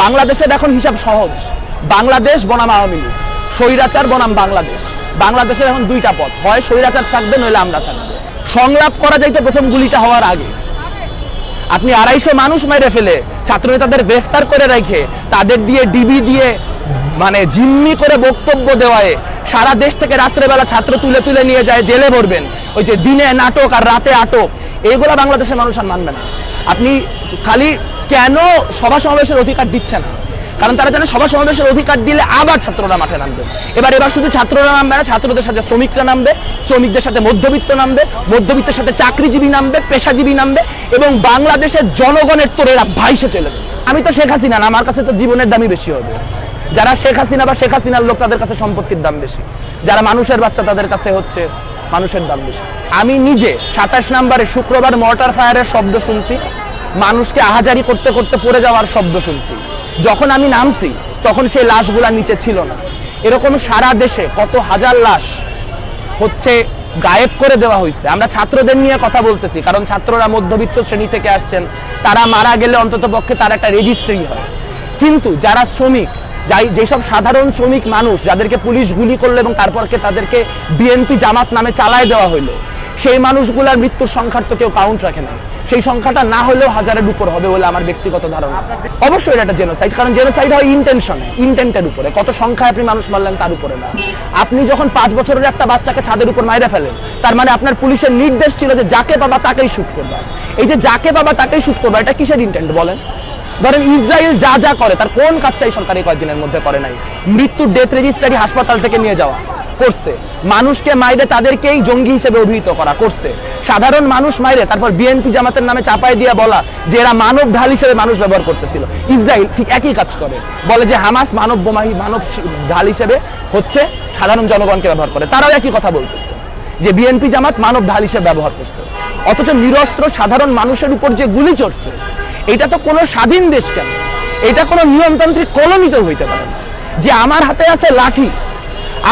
বাংলাদেশের এখন হিসাব সহজ। বাংলাদেশ, বনাম আওয়ামী লীগ। স্বৈরাচার, বনাম বাংলাদেশ। বাংলাদেশের এখন দুইটা পথ। হয় স্বৈরাচার থাকবে, নইলে আমরা থাকব। সংলাপ করা যাইতো প্রথম গুলিটা হওয়ার আগে। আপনি আড়াইশো মানুষ মেরে ফেলে, ছাত্রনেতাদের গ্রেফতার করে রেখে, তাদের দিয়ে ডিবি দিয়ে মানে জিম্মি করে বক্তব্য দেওয়ায় সারা দেশ থেকে রাত্রেবেলা ছাত্র তুলে তুলে নিয়ে যায়, জেলে ভরবেন। ওই যে দিনে নাটক আর রাতে আটক এইগুলো বাংলাদেশের মানুষ আর মানবে না। আপনি খালি কেন সভা সমাবেশের অধিকার দিচ্ছে না কারণ তারা জানে সভা সমাবেশের অধিকার দিলে আবার ছাত্ররা মাঠে নামবে। এবার এবার শুধু ছাত্ররা নামবে না, ছাত্রদের সাথে শ্রমিকরা নামবে, শ্রমিকদের সাথে মধ্যবিত্ত নামবে, মধ্যবিত্তের সাথে চাকরিজীবী নামবে, পেশাজীবী নামবে এবং বাংলাদেশের জনগণের তোরেরা ভাইসে চলে যাবে। আমি তো শেখ হাসিনা না, আমার কাছে তো জীবনের দামই বেশি হবে। যারা শেখ হাসিনা বা শেখ হাসিনার লোক তাদের কাছে সম্পত্তির দাম বেশি। যারা মানুষের বাচ্চা তাদের কাছে হচ্ছে মানুষের দাম বেশি। আমি নিজে সাতাশ নম্বরে শুক্রবার মর্টার ফায়ারের শব্দ শুনছি। মানুষকে আহাজারি করতে করতে পড়ে যাওয়ার শব্দ শুনছি। যখন আমি নামছি, তখন সেই লাশগুলা নিচে ছিল না। এরকম সারা দেশে কত হাজার লাশ হচ্ছে গায়েব করে দেওয়া হয়েছে। আমরা ছাত্রদের নিয়ে কথা বলতেছি, কারণ ছাত্ররা মধ্যবিত্ত শ্রেণি থেকে আসছেন। তারা মারা গেলে অন্তত পক্ষে তার একটা রেজিস্ট্রি হয়। কিন্তু যারা শ্রমিক যাই যেসব সাধারণ শ্রমিক মানুষ যাদেরকে পুলিশ গুলি করল এবং তারপরকে তাদেরকে বিএনপি জামাত নামে চালায় দেওয়া হলো, সেই মানুষগুলার মৃত্যুর সংখ্যার তো কেউ কাউন্ট রাখে না সেই সংখ্যাটা না হলেও হাজারের উপর হবে বলে আমার ব্যক্তিগত ধারণা। অবশ্যই এটা জেনোসাইড কারণ জেনোসাইড হয় ইন্টেনশন ইন্টেন্টের উপরে। কত সংখ্যায় আপনি মানুষ মারলেন তার উপরে না। আপনি যখন পাঁচ বছরের একটা বাচ্চাকে ছাদের উপর মাইরে ফেলেন, তার মানে আপনার পুলিশের নির্দেশ ছিল যে যাকে বাবা তাকেই শুট করবা। এই যে যাকে বাবা তাকেই শুট করবা, এটা কিসের ইন্টেন্ট বলেন? ধরেন ইসরায়েল যা যা করে, তার কোন কাজটাই সরকারি কয়েকদিনের মধ্যে করে নাই। মৃত্যুর ডেথ রেজিস্ট্রারি হাসপাতাল থেকে নিয়ে যাওয়া, করছে। মানুষকে মাইরে তাদেরকেই জঙ্গি হিসেবে অভিহিত করা, করছে। সাধারণ মানুষ মাইরে, তারপর বিএনপি জামাতের নামে চাপাই দিয়ে বলা যে এরা মানব ঢাল হিসেবে মানুষ ব্যবহার করতেছিল। ইসরায়েল ঠিক একই কাজ করে, বলে যে হামাস মানব বোমাহি, মানব ঢাল হিসেবে হচ্ছে সাধারণ জনগণকে ব্যবহার করে। তারাও একই কথা বলতেছে, যে বিএনপি জামাত মানব ঢাল হিসেবে ব্যবহার করছে। অথচ নিরস্ত্র সাধারণ মানুষের উপর যে গুলি চড়ছে এটা তো কোনো স্বাধীন দেশ কেন? এটা কোনো নিয়মতান্ত্রিক কলোনিতেও হইতে পারে না। যে আমার হাতে আছে লাঠি,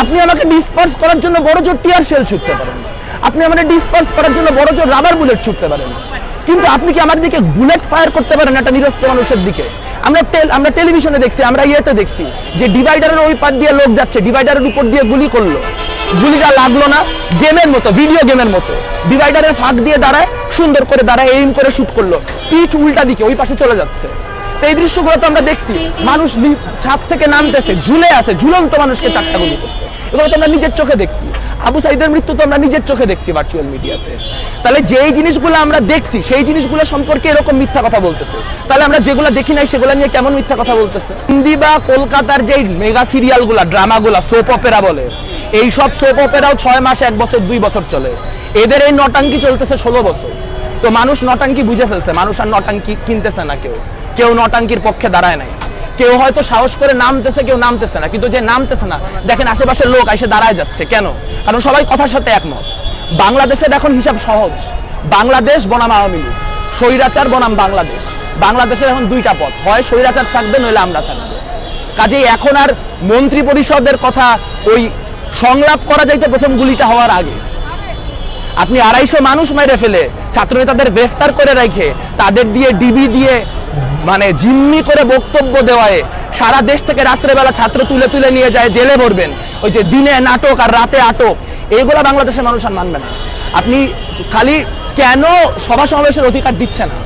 আপনি আমাকে ডিসপার্স করার জন্য বড় জোর টিয়ার শেল ছুটতে পারেন আপনি আমাকে ডিসপার্স করার জন্য বড় জোর রাবার বুলেট ছুটতে পারেন কিন্তু আপনি কি আমার দিকে বুলেট ফায়ার করতে পারেন একটা নিরস্ত্র মানুষের দিকে? আমরা আমরা টেলিভিশনে দেখছি, আমরা ইয়েতে দেখছি যে ডিভাইডারের ওই পাশ দিয়ে লোক যাচ্ছে ডিভাইডারের উপর দিয়ে গুলি করল। গুলিটা লাগল না, গেমের মতো ভিডিও গেমের মতো। ডিভাইডারের ফাঁক দিয়ে দাঁড়ায়, সুন্দর করে দাঁড়ায় এইম করে শুট করল। পিঠ উল্টা দিকে, ওই পাশে চলে যাচ্ছে। এই দৃশ্যগুলো তো আমরা দেখছি। মানুষ ছাদ থেকে নামতেছে, ঝুলে আছে, ঝুলন্ত মানুষকে চারটা গুলি করছে। এবং তো আমরা নিজের চোখে দেখছি। আবু সাইদের মৃত্যু তো আমরা নিজের চোখে দেখছি ভার্চুয়াল মিডিয়াতে তাহলে যেই জিনিসগুলো আমরা দেখছি, সেই জিনিসগুলো সম্পর্কে এরকম মিথ্যা কথা বলতেছে। তাহলে আমরা যেগুলো দেখি নাই, সেগুলো নিয়ে কেমন মিথ্যা কথা বলতেছে? হিন্দি বা কলকাতার যেই মেগা সিরিয়ালগুলা ড্রামাগুলা সোপ অপেরা বলে এই সব সোপ অপেরাও ছয় মাস, এক বছর, দুই বছর চলে। এদের এই নটাঙ্কি চলতেছে ষোলো বছর। তো মানুষ নটাঙ্কি বুঝে ফেলছে, মানুষ আর নটাঙ্কি কিনতেছে না কেউ। কেউ নটাঙ্কির পক্ষে দাঁড়ায় নাই। কেউ হয়তো সাহস করে নামতেছে, কেউ নামতেছে না। কিন্তু যে নামতেছে না, দেখেন আশেপাশের লোক এসে দাঁড়ায় যাচ্ছে। কেন? কারণ সবাই কথার সাথে একমত। বাংলাদেশের এখন হিসাব সহজ। বাংলাদেশ বনাম আওয়ামী লীগ। স্বৈরাচার বনাম বাংলাদেশ। বাংলাদেশের এখন দুইটা পথ। হয় স্বৈরাচার থাকবে, নইলে আমরা থাকব। কাজেই এখন আর মন্ত্রী পরিষদের কথা ওই সংলাপ করা যাইতে প্রথম গুলিটা হওয়ার আগে। আপনি আড়াইশো মানুষ মেরে ফেলে, ছাত্রনেতাদের গ্রেফতার করে রেখে, তাদের দিয়ে ডিবি দিয়ে মানে জিম্মি করে বক্তব্য দেওয়ায় সারা দেশ থেকে রাত্রেবেলা ছাত্র তুলে তুলে নিয়ে যায়, জেলে ভরবেন। ওই যে দিনে নাটক আর রাতে আটক এইগুলো বাংলাদেশের মানুষ আর মানবে না। আপনি খালি কেন সভা সমাবেশের অধিকার দিচ্ছে না?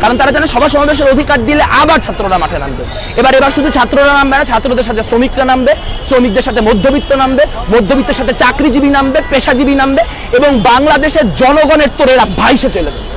কারণ তারা জানে সভা সমাবেশের অধিকার দিলে আবার ছাত্ররা মাঠে নামবে। এবার এবার শুধু ছাত্ররা নামবে না, ছাত্রদের সাথে শ্রমিকরা নামবে, শ্রমিকদের সাথে মধ্যবিত্ত নামবে, মধ্যবিত্তের সাথে চাকরিজীবী নামবে, পেশাজীবী নামবে, এবং বাংলাদেশের জনগণের তোরেরা ভাইসে চলে যাবে।